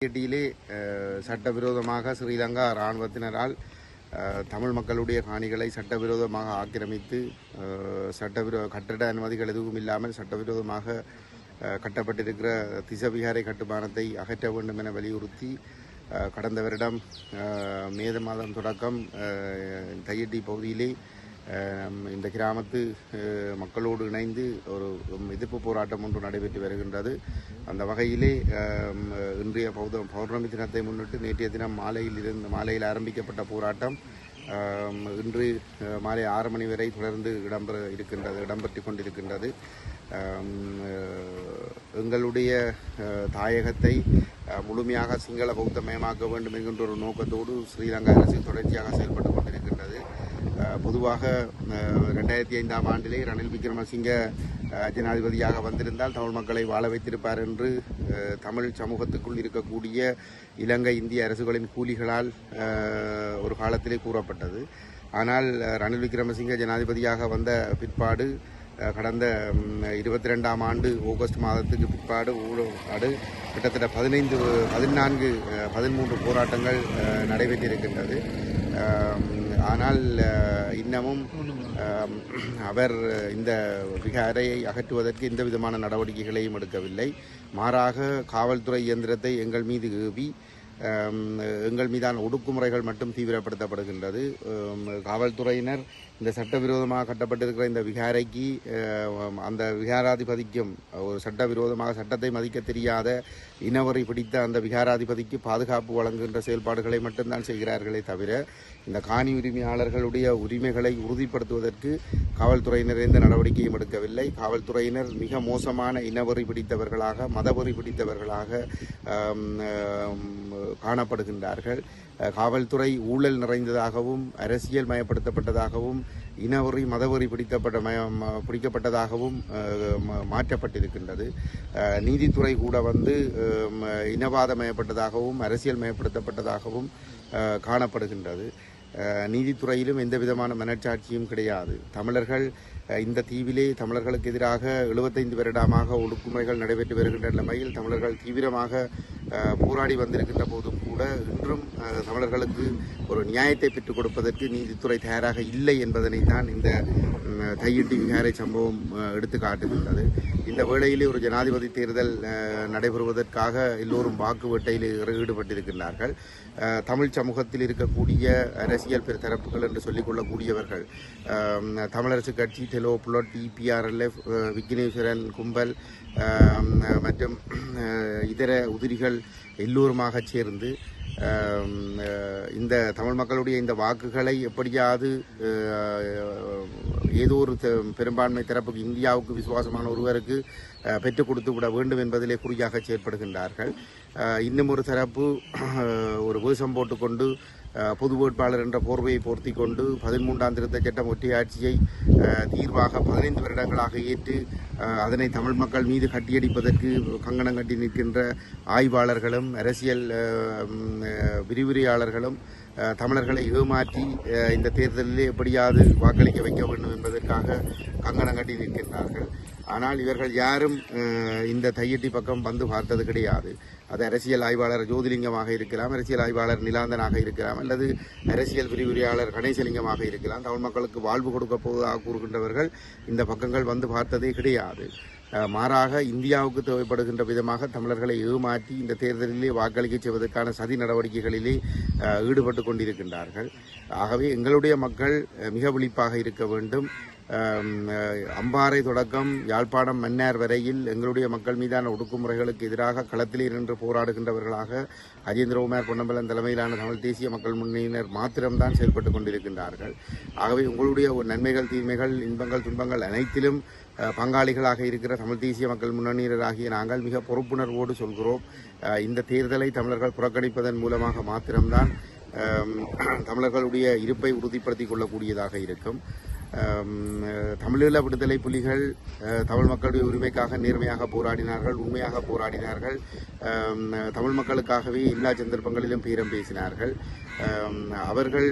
இடியிலே சட்டவிரோதமாக ஸ்ரீலங்கா இராணுவத்தினரால் தமிழ் மக்களுடைய காணிகளை சட்டவிரோதமாக ஆக்கிரமித்து சட்டவிரோ கட்டட அனுமதிகள் எதுவும் இல்லாமல் சட்டவிரோதமாக கட்டப்பட்டிருக்கிற திசவிகாரை கட்டுமானத்தை அகற்ற வேண்டும் என வலியுறுத்தி கடந்த வருடம் மேத மாதம் தொடக்கம் தையட்டி பகுதியிலே இந்த கிராமத்து மக்களோடு இணைந்து ஒரு எதிர்ப்பு போராட்டம் ஒன்று நடைபெற்று வருகின்றது அந்த வகையிலே இன்றைய பௌத பௌர்ணமி தினத்தை முன்னிட்டு நேற்றைய தினம் மாலையில் இருந்து மாலையில் ஆரம்பிக்கப்பட்ட போராட்டம் இன்று மாலை ஆறு மணி வரை தொடர்ந்து இடம்பெற இருக்கின்றது இடம்பெற்று கொண்டிருக்கின்றது எங்களுடைய தாயகத்தை முழுமையாக சிங்கள பௌத்தமயமாக்க வேண்டும் என்கின்ற ஒரு நோக்கத்தோடு ஸ்ரீலங்கா அரசு தொடர்ச்சியாக செயல்பட்டு பொதுவாக ரெண்டாயிரத்தி ஐந்தாம் ஆண்டிலே ரணில் விக்ரமசிங்க ஜனாதிபதியாக வந்திருந்தால் தமிழ் மக்களை வாழ வைத்திருப்பார் என்று தமிழ் சமூகத்துக்குள் இருக்கக்கூடிய இலங்கை இந்திய அரசுகளின் கூலிகளால் ஒரு காலத்திலே கூறப்பட்டது. ஆனால் ரணில் விக்ரமசிங்க ஜனாதிபதியாக வந்த பிற்பாடு கடந்த இருபத்தி ரெண்டாம் ஆண்டு ஆகஸ்ட் மாதத்துக்கு பிற்பாடு ஊழல் கிட்டத்தட்ட பதினைந்து பதினான்கு பதிமூன்று போராட்டங்கள் நடைபெற்றிருக்கின்றது. ஆனால் இன்னமும் அவர் இந்த விகாரையை அகற்றுவதற்கு எந்த விதமான நடவடிக்கைகளையும் எடுக்கவில்லை. மாறாக காவல்துறை இயந்திரத்தை எங்கள் மீது ஏவி எங்கள் மீதான ஒடுக்குமுறைகள் மட்டும் தீவிரப்படுத்தப்படுகின்றது. காவல்துறையினர் இந்த சட்டவிரோதமாக கட்டப்பட்டிருக்கிற இந்த விகாரைக்கு அந்த விகாராதிபதிக்கும் ஒரு சட்டவிரோதமாக சட்டத்தை மதிக்க தெரியாத இனவரை பிடித்த அந்த விகாராதிபதிக்கு பாதுகாப்பு வழங்குகின்ற செயல்பாடுகளை மட்டும்தான் செய்கிறார்களே தவிர இந்த காணி உரிமையாளர்களுடைய உரிமைகளை உறுதிப்படுத்துவதற்கு காவல்துறையினர் எந்த நடவடிக்கையும் எடுக்கவில்லை. காவல்துறையினர் மிக மோசமான இனவெறி பிடித்தவர்களாக மதவெறி பிடித்தவர்களாக காணப்படுகின்றார்கள். காவல்துறை ஊழல் நிறைந்ததாகவும் அரசியல் மயப்படுத்தப்பட்டதாகவும் இனவெறி மதவெறி பிடித்தப்பட்ட மய- பிடிக்கப்பட்டதாகவும் மாற்றப்பட்டிருக்கின்றது. நீதித்துறை கூட வந்து இனவாதமயப்பட்டதாகவும் அரசியல் மயப்படுத்தப்பட்டதாகவும் காணப்படுகின்றது. நீதித்துறையிலும் எந்த விதமான மனச்சாட்சியும் கிடையாது. தமிழர்கள் இந்த தீவிலே தமிழர்களுக்கு எதிராக 75 வருடமாக ஒடுக்குமுறைகள் நடைபெற்று வருகின்ற நிலைமையில் தமிழர்கள் தீவிரமாக போராடி வந்திருக்கின்ற போதும் கூட இன்றும் தமிழர்களுக்கு ஒரு நியாயத்தை பெற்றுக் கொடுப்பதற்கு நீதித்துறை தயாராக இல்லை என்பதனை தான் இந்த தையிட்டு விகாரை சம்பவம் எடுத்து காட்டுகின்றது. இந்த வேளையிலே ஒரு ஜனாதிபதி தேர்தல் நடைபெறுவதற்காக எல்லோரும் வாக்கு வேட்டையில் ஈடுபட்டிருக்கின்றார்கள். தமிழ் சமூகத்தில் இருக்கக்கூடிய அரசியல் பெரு தரப்புகள் என்று சொல்லிக் கொள்ளக்கூடியவர்கள் தமிழரசு கட்சி செலோ புலட் டிபிஆர்எல்எஃப் விக்னேஸ்வரன் கும்பல் மற்றும் இதர உதிரிகள் எல்லோருமாக சேர்ந்து இந்த தமிழ் மக்களுடைய இந்த வாக்குகளை எப்படியாவது ஏதோ ஒரு பெரும்பான்மை தரப்புக்கு இந்தியாவுக்கு விசுவாசமான ஒருவருக்கு பெற்றுக் கொடுத்து விட வேண்டும் என்பதிலே குறியாக செயற்படுகின்றார்கள். இன்னும் ஒரு தரப்பு ஒரு வேஷம் போட்டுக்கொண்டு பொது வேட்பாளர் என்ற போர்வையை போர்த்தி கொண்டு பதிமூன்றாம் திருத்த சட்டம் ஒற்றையாட்சியை தீர்வாக பதினைந்து வருடங்களாக ஏற்று அதனை தமிழ் மக்கள் மீது கட்டியடிப்பதற்கு கங்கணம் கட்டி நிற்கின்ற ஆய்வாளர்களும் அரசியல் விரிவுரையாளர்களும் தமிழர்களை ஏமாற்றி இந்த தேர்தலிலே எப்படியாவது வாக்களிக்க வைக்க வேண்டும் என்பதற்காக கங்கணம் கட்டி நிற்கின்றார்கள். ஆனால் இவர்கள் யாரும் இந்த தையட்டி பக்கம் வந்து பார்த்தது கிடையாது. அது அரசியல் ஆய்வாளர் ஜோதிலிங்கமாக இருக்கலாம் அரசியல் ஆய்வாளர் நிலாந்தனாக இருக்கலாம் அல்லது அரசியல் விரிவுரையாளர் கணேசலிங்கமாக இருக்கலாம். தமிழ் மக்களுக்கு வாழ்வு கொடுக்க போவதாக கூறுகின்றவர்கள் இந்த பக்கங்கள் வந்து பார்த்ததே கிடையாது. மாறாக இந்தியாவுக்கு தேவைப்படுகின்ற விதமாக தமிழர்களை ஏமாற்றி இந்த தேர்தலிலே வாக்களிக்க செய்வதற்கான சதி நடவடிக்கைகளிலே ஈடுபட்டு கொண்டிருக்கின்றார்கள். ஆகவே எங்களுடைய மக்கள் மிக விழிப்பாக இருக்க வேண்டும். அம்பாறை தொடக்கம் யாழ்ப்பாணம் மன்னார் வரையில் எங்களுடைய மக்கள் மீதான ஒடுக்குமுறைகளுக்கு எதிராக களத்திலே நின்று போராடுகின்றவர்களாக அஜேந்திரகுமார் பொன்னம்பலம் தலைமையிலான தமிழ் தேசிய மக்கள் முன்னணியினர் மாத்திரம்தான் செயல்பட்டு கொண்டிருக்கின்றார்கள். ஆகவே உங்களுடைய ஒரு நன்மைகள் தீமைகள் இன்பங்கள் துன்பங்கள் அனைத்திலும் பங்காளிகளாக இருக்கிற தமிழ் தேசிய மக்கள் முன்னணியினராகிய நாங்கள் மிக பொறுப்புணர்வோடு சொல்கிறோம். இந்த தேர்தலை தமிழர்கள் புறக்கணிப்பதன் மூலமாக மாத்திரம்தான் தமிழர்களுடைய இருப்பை உறுதிப்படுத்திக் கொள்ளக்கூடியதாக இருக்கும். தமிழீழ விடுதலை புலிகள் தமிழ் மக்களுடைய உரிமைக்காக நேர்மையாக போராடினார்கள் உண்மையாக போராடினார்கள். தமிழ் மக்களுக்காகவே எல்லா சந்தர்ப்பங்களிலும் பேரம் பேசினார்கள். அவர்கள்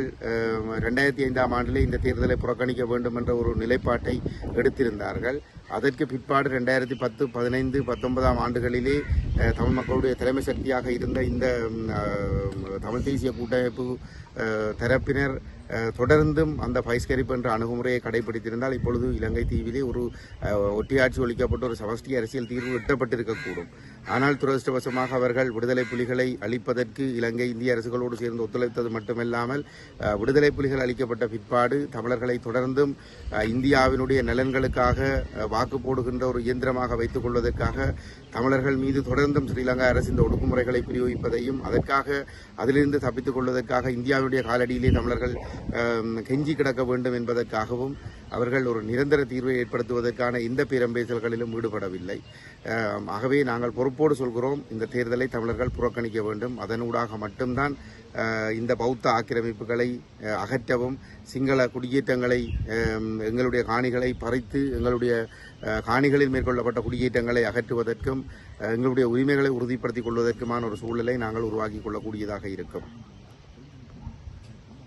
ரெண்டாயிரத்தி ஐந்தாம் ஆண்டிலே இந்த தேர்தலை புறக்கணிக்க வேண்டும் என்ற ஒரு நிலைப்பாட்டை எடுத்திருந்தார்கள். அதற்கு பிற்பாடு ரெண்டாயிரத்தி பத்து பதினைந்து பத்தொன்பதாம் ஆண்டுகளிலே தமிழ் மக்களுடைய தலைமை சக்தியாக இருந்த இந்த தமிழ் தேசிய கூட்டமைப்பு தரப்பினர் தொடர்ந்தும் அந்த பைஸ்கரிப்பு என்ற அணுகுமுறையை கடைபிடித்திருந்தால் இப்பொழுது இலங்கை தீவிலே ஒரு ஒட்டியாட்சி ஒழிக்கப்பட்ட ஒரு சமஷ்டி அரசியல் தீர்வு எட்டப்பட்டிருக்கக்கூடும். ஆனால் துரதிருஷ்டவசமாக அவர்கள் விடுதலை புலிகளை அழிப்பதற்கு இலங்கை இந்திய அரசுகளோடு சேர்ந்து ஒத்துழைத்தது மட்டுமல்லாமல் விடுதலை புலிகள் அளிக்கப்பட்ட பிற்பாடு தமிழர்களை தொடர்ந்தும் இந்தியாவினுடைய நலன்களுக்காக வாக்கு போடுகின்ற ஒரு இயந்திரமாக வைத்துக் கொள்வதற்காக தமிழர்கள் மீது தொடர்ந்தும் ஸ்ரீலங்கா அரசு இந்த ஒடுக்குமுறைகளை பிரயோகிப்பதையும் அதற்காக அதிலிருந்து தப்பித்துக் கொள்வதற்காக இந்தியாவுடைய காலடியிலே தமிழர்கள் கெஞ்சி கிடக்க வேண்டும் என்பதற்காகவும் அவர்கள் ஒரு நிரந்தர தீர்வை ஏற்படுத்துவதற்கான எந்த பேரம்பேசல்களிலும் ஈடுபடவில்லை. ஆகவே நாங்கள் பொறுப்போடு சொல்கிறோம் இந்த தேர்தலை தமிழர்கள் புறக்கணிக்க வேண்டும். அதனூடாக மட்டும்தான் இந்த பௌத்த ஆக்கிரமிப்புகளை அகற்றவும் சிங்கள குடியேற்றங்களை எங்களுடைய காணிகளை பறித்து எங்களுடைய காணிகளில் மேற்கொள்ளப்பட்ட குடியேற்றங்களை அகற்றுவதற்கும் எங்களுடைய உரிமைகளை உறுதிப்படுத்திக் கொள்வதற்குமான ஒரு சூழலை நாங்கள் உருவாக்கி கொள்ளக்கூடியதாக இருக்கும்.